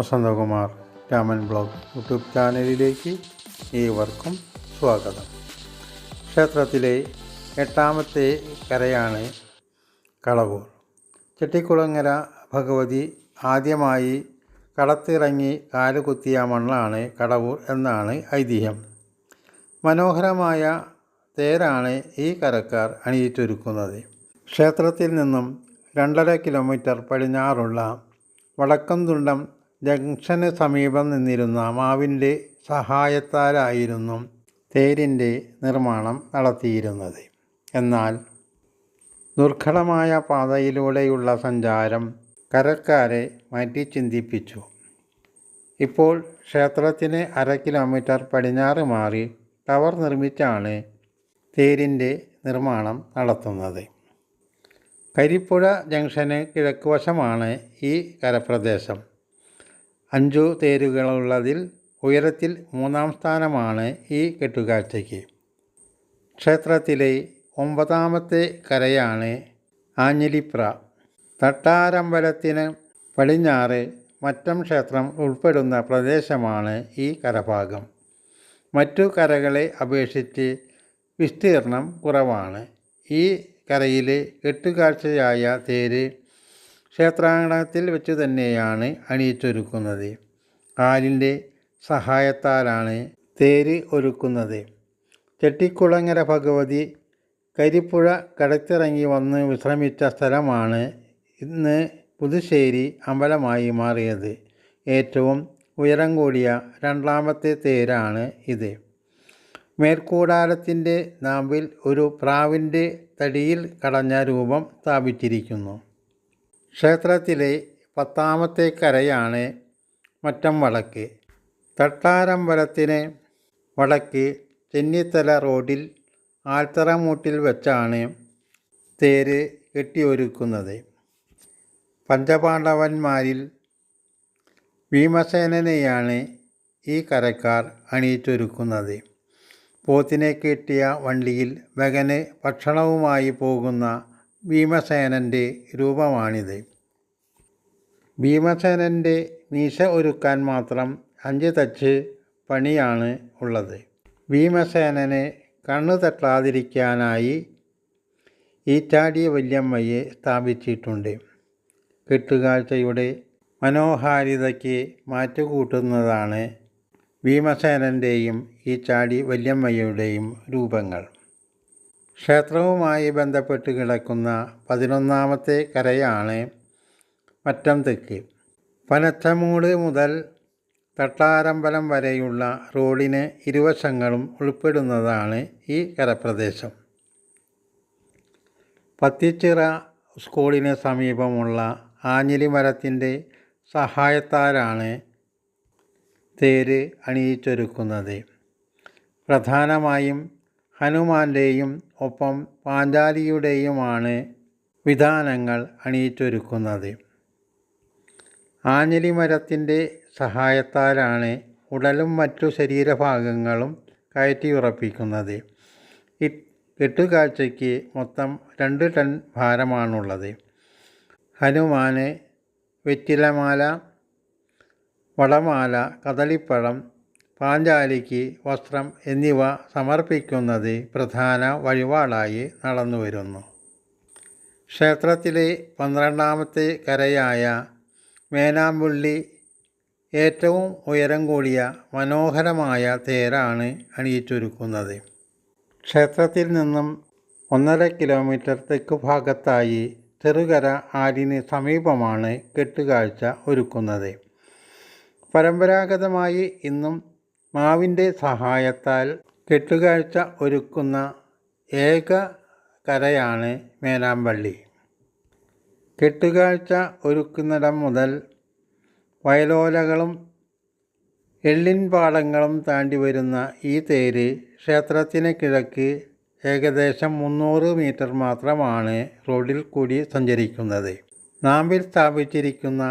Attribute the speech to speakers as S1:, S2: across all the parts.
S1: Vasanthakumar Raman blog YouTube ചാനലിലേക്ക് ഏവർക്കും സ്വാഗതം. ക്ഷേത്രത്തിലെ എട്ടാമത്തെ കരയാണ് കളവൂർ. ചെട്ടിക്കുളങ്ങര ഭഗവതി ആദ്യമായി കടത്തിറങ്ങി കാലുകുത്തിയ മണ്ണാണ് കടവൂർ എന്നാണ് ഐതിഹ്യം. മനോഹരമായ തേരാണ് ഈ കരക്കാർ അണിയിച്ചൊരുക്കുന്നത്. ക്ഷേത്രത്തിൽ നിന്നും രണ്ടര കിലോമീറ്റർ പടിഞ്ഞാറുള്ള വടക്കംതുണ്ടം ജംഗ്ഷന് സമീപം നിന്നിരുന്ന മാവിന്റെ സഹായത്താലായിരുന്നു തേരിന്റെ നിർമ്മാണം നടത്തിയിരുന്നത്. എന്നാൽ ദുർഘടമായ പാതയിലൂടെയുള്ള സഞ്ചാരം കരക്കാരെ മാറ്റി ചിന്തിപ്പിച്ചു. ഇപ്പോൾ ക്ഷേത്രത്തിന് അര കിലോമീറ്റർ പടിഞ്ഞാറ് മാറി ടവർ നിർമ്മിച്ചാണ് തേരിന്റെ നിർമ്മാണം നടത്തുന്നത്. കരിപ്പുഴ ജംഗ്ഷന് കിഴക്കുവശമാണ് ഈ കരപ്രദേശം. അഞ്ചു തേരുകളുള്ളതിൽ ഉയരത്തിൽ മൂന്നാം സ്ഥാനമാണ് ഈ കെട്ടുകാഴ്ചയ്ക്ക്. ക്ഷേത്രത്തിലെ ഒമ്പതാമത്തെ കരയാണ് ആഞ്ഞിലിപ്ര. തട്ടാരമ്പലത്തിന് പടിഞ്ഞാറ് മറ്റം ക്ഷേത്രം ഉൾപ്പെടുന്ന പ്രദേശമാണ് ഈ കരഭാഗം. മറ്റു കരകളെ അപേക്ഷിച്ച് വിസ്തീർണം കുറവാണ്. ഈ കരയിലെ കെട്ടുകാഴ്ചയായ തേര് ക്ഷേത്രാങ്കണത്തിൽ വെച്ച് തന്നെയാണ് അണിയിച്ചൊരുക്കുന്നത്. കാലിന്റെ സഹായത്താലാണ് തേര് ഒരുക്കുന്നത്. ചെട്ടിക്കുളങ്ങര ഭഗവതി കരിപ്പുഴ കടത്തിറങ്ങി വന്ന് വിശ്രമിച്ച സ്ഥലമാണ് ഇന്ന് പുതുശ്ശേരി അമ്പലമായി മാറിയത്. ഏറ്റവും ഉയരം കൂടിയ രണ്ടാമത്തെ തേരാണ് ഇത്. മേൽക്കൂടാരത്തിന്റെ നാമ്പിൽ ഒരു പ്രാവിന്റെ തടിയിൽ കടഞ്ഞ രൂപം സ്ഥാപിച്ചിരിക്കുന്നു. ക്ഷേത്രത്തിലെ പത്താമത്തെ കരയാണ് മറ്റം വടക്ക്. തട്ടാരമ്പലത്തിന് വടക്ക് ചെന്നിത്തല റോഡിൽ ആൽത്തറമൂട്ടിൽ വെച്ചാണ് തേര് കെട്ടിയൊരുക്കുന്നത്. പഞ്ചപാണ്ഡവന്മാരിൽ ഭീമസേനനെയാണ് ഈ കരക്കാർ അണിയിച്ചൊരുക്കുന്നത്. പോത്തിനെ കെട്ടിയ വണ്ടിയിൽ മകന് ഭക്ഷണവുമായി പോകുന്ന ഭീമസേനന്റെ രൂപമാണിത്. ഭീമസേനന്റെ മീശ ഒരുക്കാൻ മാത്രം അഞ്ച് തച്ച് പണിയാണ് ഉള്ളത്. ഭീമസേനനെ കണ്ണു തട്ടാതിരിക്കാനായി ഈറ്റാടിയ വല്യമ്മയെ സ്ഥാപിച്ചിട്ടുണ്ട്. കെട്ടുകാഴ്ചയുടെ മനോഹാരിതയ്ക്ക് മാറ്റുകൂട്ടുന്നതാണ് ഭീമസേനന്റെയും ഈ ചാടി വല്യമ്മയുടെയും രൂപങ്ങൾ. ക്ഷേത്രവുമായി ബന്ധപ്പെട്ട് കിടക്കുന്ന പതിനൊന്നാമത്തെ കരയാണ് മറ്റം തെക്ക്. പനച്ചമൂട് മുതൽ തട്ടാരമ്പലം വരെയുള്ള റോഡിന് ഇരുവശങ്ങളും ഉൾപ്പെടുന്നതാണ് ഈ കരപ്രദേശം. പത്തിച്ചിറ സ്കൂളിന് സമീപമുള്ള ആഞ്ഞിലി മരത്തിന്റെ സഹായത്താലാണ് തേര് അണിയിച്ചൊരുക്കുന്നത്. പ്രധാനമായും ഹനുമാന്റെയും ഒപ്പം പാഞ്ചാലിയുടെയുമാണ് വിധാനങ്ങൾ അണിയിച്ചൊരുക്കുന്നത്. ആഞ്ഞിലി മരത്തിന്റെ സഹായത്താലാണ് ഉടലും മറ്റു ശരീരഭാഗങ്ങളും കയറ്റി ഉറപ്പിക്കുന്നത് കെട്ടുകാഴ്ചയ്ക്ക് മൊത്തം രണ്ട് ടൺ ഭാരമാണുള്ളത്. ഹനുമാന് വെറ്റിലമാല വടമാല കദളിപ്പഴം പാഞ്ചാലിക്ക് വസ്ത്രം എന്നിവ സമർപ്പിക്കുന്നത് പ്രധാന വഴിപാടായി നടന്നുവരുന്നു. ക്ഷേത്രത്തിലെ പന്ത്രണ്ടാമത്തെ കരയായ മേനാമ്പുള്ളി ഏറ്റവും ഉയരം കൂടിയ മനോഹരമായ തേരാണ് അണിയിച്ചൊരുക്കുന്നത്. ക്ഷേത്രത്തിൽ നിന്നും ഒന്നര കിലോമീറ്റർ തെക്ക് ഭാഗത്തായി ചെറുകര ആരിന് സമീപമാണ് കെട്ടുകാഴ്ച ഒരുക്കുന്നത്. പരമ്പരാഗതമായി ഇന്നും മാവിന്റെ സഹായത്താൽ കെട്ടുകാഴ്ച ഒരുക്കുന്ന ഏക കരയാണ് മേനാമ്പള്ളി. കെട്ടുകാഴ്ച ഒരുക്കുന്നിടം മുതൽ വയലോലകളും എള്ളിൻ പാടങ്ങളും താണ്ടി വരുന്ന ഈ തേര് ക്ഷേത്രത്തിന് കിഴക്ക് ഏകദേശം മുന്നൂറ് മീറ്റർ മാത്രമാണ് റോഡിൽ കൂടി സഞ്ചരിക്കുന്നത്. നാമ്പിൽ സ്ഥാപിച്ചിരിക്കുന്ന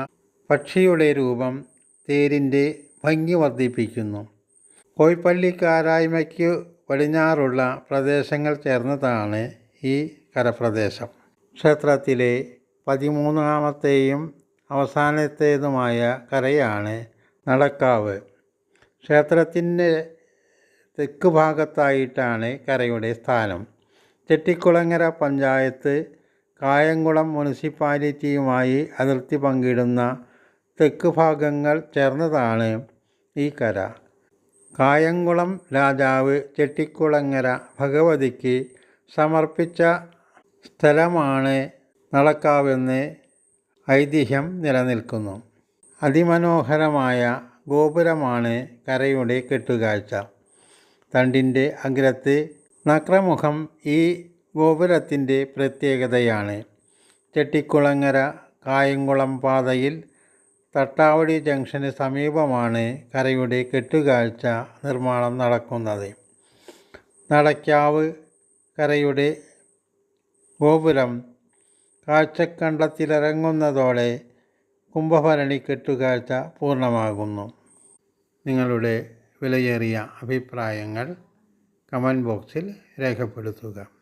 S1: പക്ഷിയുടെ രൂപം തേരിന്റെ ഭംഗി വർദ്ധിപ്പിക്കുന്നു. കോയിപ്പള്ളിക്കാരായ്മയ്ക്ക് പടിഞ്ഞാറുള്ള പ്രദേശങ്ങൾ ചേർന്നതാണ് ഈ കരപ്രദേശം. ക്ഷേത്രത്തിലെ പതിമൂന്നാമത്തെയും അവസാനത്തേതുമായ കരയാണ് നടക്കാവ്. ക്ഷേത്രത്തിന്റെ തെക്ക് ഭാഗത്തായിട്ടാണ് കരയുടെ സ്ഥാനം. ചെട്ടിക്കുളങ്ങര പഞ്ചായത്ത് കായംകുളം മുനിസിപ്പാലിറ്റിയുമായി അതിർത്തി പങ്കിടുന്ന തെക്ക് ഭാഗങ്ങൾ ചേർന്നതാണ് ഈ കര. കായംകുളം രാജാവ് ചെട്ടിക്കുളങ്ങര ഭഗവതിക്ക് സമർപ്പിച്ച സ്ഥലമാണ് നടക്കാവെന്ന് ഐതിഹ്യം നിലനിൽക്കുന്നു. അതിമനോഹരമായ ഗോപുരമാണ് കരയുടെ കെട്ടുകാഴ്ച. തണ്ടിന്റെ അഗ്രത്ത് നക്രമുഖം ഈ ഗോപുരത്തിന്റെ പ്രത്യേകതയാണ്. ചെട്ടിക്കുളങ്ങര കായംകുളം പാതയിൽ തട്ടാവടി ജംഗ്ഷന് സമീപമാണ് കരയുടെ കെട്ടുകാഴ്ച നിർമ്മാണം നടക്കുന്നത്. നടക്കാവ് കരയുടെ ഗോപുരം കാഴ്ചക്കണ്ടത്തിലിറങ്ങുന്നതോടെ കുംഭഭരണി കെട്ടുകാഴ്ച പൂർണമാകുന്നു. നിങ്ങളുടെ വിലയേറിയ അഭിപ്രായങ്ങൾ കമന്റ് ബോക്സിൽ രേഖപ്പെടുത്തുക.